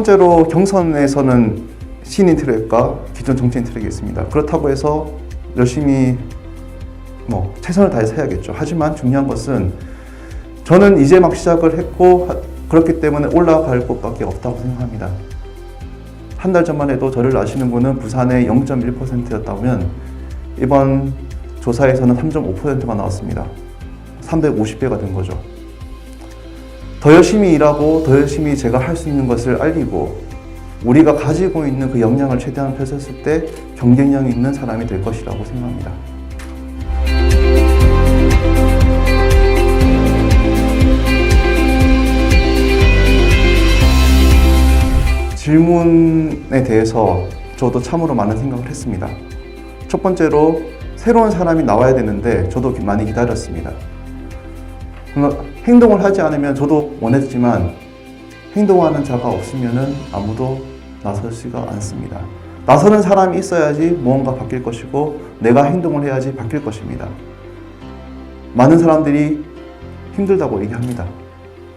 번째로 경선에서는 신인 트랙과 기존 정치인 트랙이 있습니다. 그렇다고 해서 열심히 뭐 최선을 다해서 해야겠죠. 하지만 중요한 것은 저는 이제 막 시작을 했고 하- 그렇기 때문에 올라갈 것밖에 없다고 생각합니다. 한 달 전만 해도 저를 아시는 분은 부산의 0.1%였다면 이번 조사에서는 3.5%가 나왔습니다. 350배가 된 거죠. 더 열심히 일하고 더 열심히 제가 할 수 있는 것을 알리고 우리가 가지고 있는 그 역량을 최대한 펼쳤을 때 경쟁력이 있는 사람이 될 것이라고 생각합니다. 질문에 대해서 저도 참으로 많은 생각을 했습니다. 첫 번째로 새로운 사람이 나와야 되는데 저도 많이 기다렸습니다. 행동을 하지 않으면 저도 원했지만 행동하는 자가 없으면 아무도 나서지가 않습니다. 나서는 사람이 있어야지 무언가 바뀔 것이고 내가 행동을 해야지 바뀔 것입니다. 많은 사람들이 힘들다고 얘기합니다.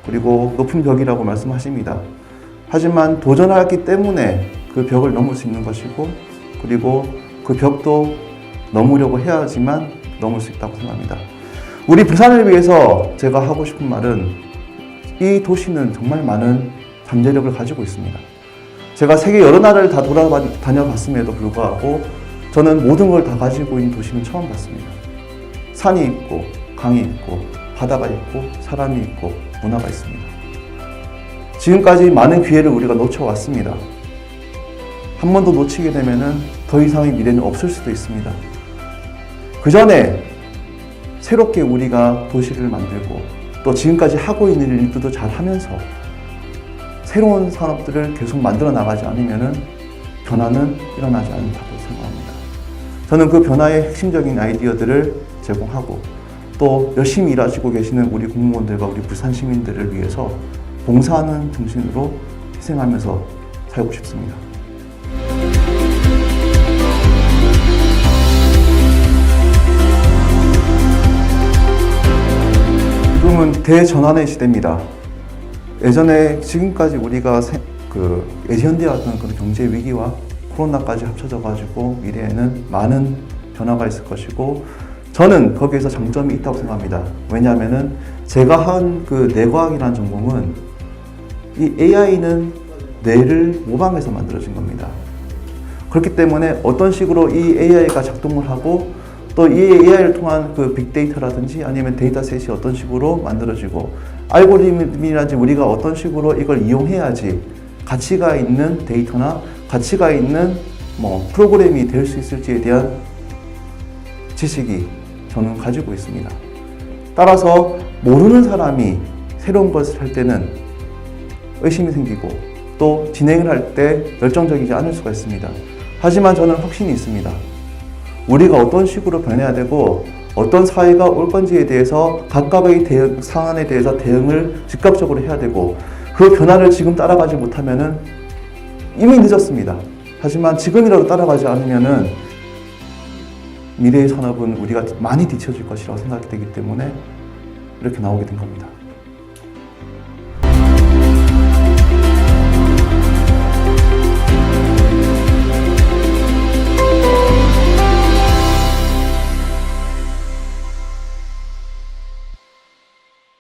그리고 높은 벽이라고 말씀하십니다. 하지만 도전하기 때문에 그 벽을 넘을 수 있는 것이고 그리고 그 벽도 넘으려고 해야지만 넘을 수 있다고 생각합니다. 우리 부산을 위해서 제가 하고 싶은 말은 이 도시는 정말 많은 잠재력을 가지고 있습니다. 제가 세계 여러 나라를 다 돌아다녀봤음에도 불구하고 저는 모든 걸 다 가지고 있는 도시는 처음 봤습니다. 산이 있고 강이 있고 바다가 있고 사람이 있고 문화가 있습니다. 지금까지 많은 기회를 우리가 놓쳐왔습니다. 한 번 더 놓치게 되면은 더 이상의 미래는 없을 수도 있습니다. 그 전에 새롭게 우리가 도시를 만들고 또 지금까지 하고 있는 일들도 잘 하면서 새로운 산업들을 계속 만들어 나가지 않으면은 변화는 일어나지 않는다고 생각합니다. 저는 그 변화의 핵심적인 아이디어들을 제공하고 또 열심히 일하시고 계시는 우리 공무원들과 우리 부산 시민들을 위해서 봉사하는 정신으로 희생하면서 살고 싶습니다. 지금은 대전환의 시대입니다. 예전에 지금까지 우리가 세- 그 예전대왔던 그런 경제 위기와 코로나까지 합쳐져 가지고 미래에는 많은 변화가 있을 것이고 저는 거기에서 장점이 있다고 생각합니다. 왜냐하면은 제가 한 그 뇌과학이라는 전공은 이 AI는 뇌를 모방해서 만들어진 겁니다. 그렇기 때문에 어떤 식으로 이 AI가 작동을 하고 또 이 AI를 통한 그 빅데이터라든지 아니면 데이터셋이 어떤 식으로 만들어지고 알고리즘이라든지 우리가 어떤 식으로 이걸 이용해야지 가치가 있는 데이터나 가치가 있는 뭐 프로그램이 될 수 있을지에 대한 지식이 저는 가지고 있습니다. 따라서 모르는 사람이 새로운 것을 할 때는 의심이 생기고 또 진행을 할 때 열정적이지 않을 수가 있습니다. 하지만 저는 확신이 있습니다. 우리가 어떤 식으로 변해야 되고 어떤 사회가 올 건지에 대해서 각각의 대응, 상황에 대해서 대응을 즉각적으로 해야 되고 그 변화를 지금 따라가지 못하면은 이미 늦었습니다. 하지만 지금이라도 따라가지 않으면은 미래의 산업은 우리가 많이 뒤처질 것이라고 생각이 되기 때문에 이렇게 나오게 된 겁니다.